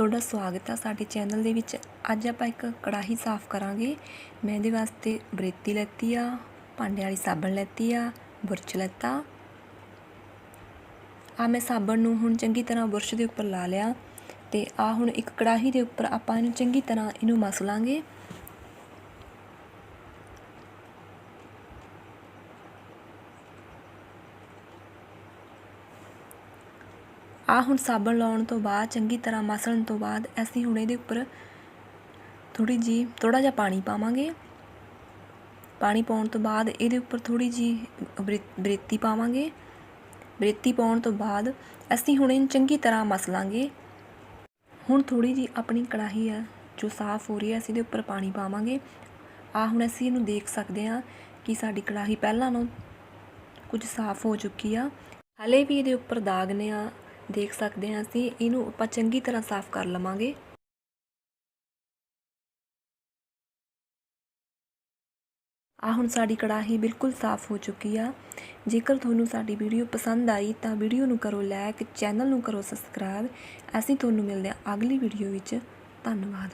ਤੁਹਾਡਾ ਸਵਾਗਤ ਆ ਸਾਡੇ ਚੈਨਲ ਦੇ ਵਿੱਚ। ਅੱਜ ਆਪਾਂ ਇੱਕ ਕੜਾਹੀ ਸਾਫ਼ ਕਰਾਂਗੇ। ਮੈਂ ਇਹਦੇ ਵਾਸਤੇ ਬਰੇਤੀ ਲੈਤੀ ਆ ਭਾਂਡੇ ਵਾਲੀ ਸਾਬਣ ਲੈਤੀ ਆ, ਬੁਰਸ਼ ਲੈਤਾ। ਆ ਮੈਂ ਸਾਬਣ ਨੂੰ ਹੁਣ ਚੰਗੀ ਤਰ੍ਹਾਂ ਬੁਰਸ਼ ਦੇ ਉੱਪਰ ਲਾ ਲਿਆ ਤੇ ਆ ਹੁਣ ਇੱਕ ਕੜਾਹੀ ਦੇ ਉੱਪਰ ਆਪਾਂ ਇਹਨੂੰ ਚੰਗੀ ਤਰ੍ਹਾਂ ਇਹਨੂੰ ਮਸ ਲਾਂਗੇ। ਆ ਹੁਣ ਸਾਬਣ ਲਾਉਣ ਤੋਂ ਬਾਅਦ, ਚੰਗੀ ਤਰ੍ਹਾਂ ਮਸਲਣ ਤੋਂ ਬਾਅਦ ਅਸੀਂ ਹੁਣ ਇਹਦੇ ਉੱਪਰ ਥੋੜੀ ਜੀ ਥੋੜਾ ਜਿਹਾ ਪਾਣੀ ਪਾਵਾਂਗੇ। ਪਾਣੀ ਪਾਉਣ ਤੋਂ ਬਾਅਦ ਇਹਦੇ ਉੱਪਰ ਥੋੜੀ ਜੀ ਬਰੇਤੀ ਪਾਵਾਂਗੇ। ਬਰੇਤੀ ਪਾਉਣ ਤੋਂ ਬਾਅਦ ਅਸੀਂ ਹੁਣ ਇਹਨੂੰ ਚੰਗੀ ਤਰ੍ਹਾਂ ਮਸ ਲਾਂਗੇ ਹੁਣ ਥੋੜੀ ਜੀ ਆਪਣੀ ਕੜਾਹੀ ਆ, ਜੋ ਸਾਫ਼ ਹੋ ਰਹੀ ਹੈ, ਅਸੀਂ ਇਹਦੇ ਉੱਪਰ ਪਾਣੀ ਪਾਵਾਂਗੇ। ਆ ਹੁਣ ਅਸੀਂ ਇਹਨੂੰ ਦੇਖ ਸਕਦੇ ਹਾਂ ਕਿ ਸਾਡੀ ਕੜਾਹੀ ਪਹਿਲਾਂ ਨਾਲੋਂ ਕੁਝ ਸਾਫ਼ ਹੋ ਚੁੱਕੀ ਆ। ਹਲੇ ਵੀ ਇਹਦੇ ਉੱਪਰ ਦਾਗ ਨੇ ਆ। ਦੇਖ ਸਕਦੇ ਹਾਂ ਅਸੀਂ, ਇਹਨੂੰ ਆਪਾਂ ਚੰਗੀ ਤਰ੍ਹਾਂ ਸਾਫ਼ ਕਰ ਲਵਾਂਗੇ। ਆ ਹੁਣ ਸਾਡੀ ਕੜਾਹੀ ਬਿਲਕੁਲ ਸਾਫ਼ ਹੋ ਚੁੱਕੀ ਆ। ਜੇਕਰ ਤੁਹਾਨੂੰ ਸਾਡੀ ਵੀਡੀਓ ਪਸੰਦ ਆਈ ਤਾਂ ਵੀਡੀਓ ਨੂੰ ਕਰੋ ਲਾਈਕ ਚੈਨਲ ਨੂੰ ਕਰੋ ਸਬਸਕ੍ਰਾਈਬ। ਅਸੀਂ ਤੁਹਾਨੂੰ ਮਿਲਦੇ ਹਾਂ ਅਗਲੀ ਵੀਡੀਓ ਵਿੱਚ। ਧੰਨਵਾਦ।